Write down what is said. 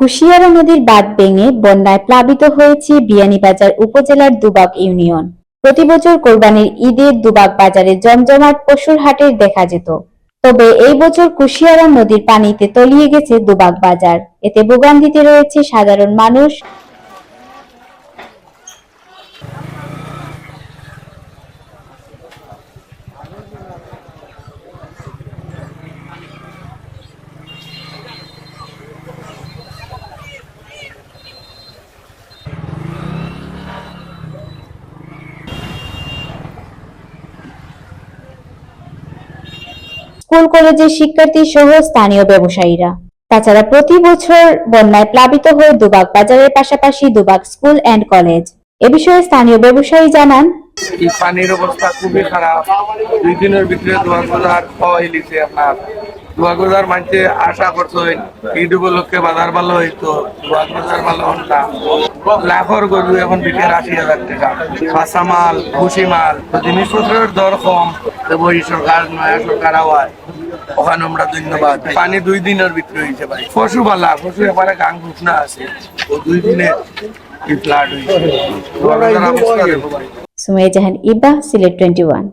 কুশিয়ারা নদীর বাঁধ ভেঙে বন্যায় প্লাবিত হয়েছে বিয়ানীবাজার উপজেলার দুবাগ ইউনিয়ন। প্রতি বছর কোরবানির ঈদে দুবাগ বাজারে জমজমাট পশুর হাটের দেখা যেত। তবে এই বছর কুশিয়ারা নদীর পানিতে তলিয়ে গেছে দুবাগ বাজার। এতে ভোগান্তিতে রয়েছে সাধারণ মানুষ স্কুল, কলেজের শিক্ষার্থী সহ স্থানীয় ব্যবসায়ীরা। তাছাড়া প্রতি বছর বন্যায় প্লাবিত হয়ে দুবাগ বাজারের পাশাপাশি দুবাগ স্কুল অ্যান্ড কলেজ। এ বিষয়ে স্থানীয় ব্যবসায়ী জানান পানির অবস্থা খুবই খারাপ। দুই দিনের ভিতরে দুবাগ বাজার লিছে আপনার দোয়া বাজার মানছে আশা করছ ঈদ উপলক্ষে বাজার ভালো হইতো দোয়া বাজার ভালো হল না। লাখর গরু এখন বিক্রি আশি হাজার কাঁচা মাল খুশি মাল জিনিসপত্রের দর কম, তো বই সরকার, নয়া সরকার আওয়ায় ওখানে আমরা ধন্যবাদ। পানি দুই দিনের ভিতরে হয়েছে ভাই। পশু বালা পশু এবারে গান ঘুষনা আছে। ও দুই দিনে ফ্লাড হয়েছে। সুমাইয়া জাহান ইবা সিলেট টোয়েন্টি ওয়ান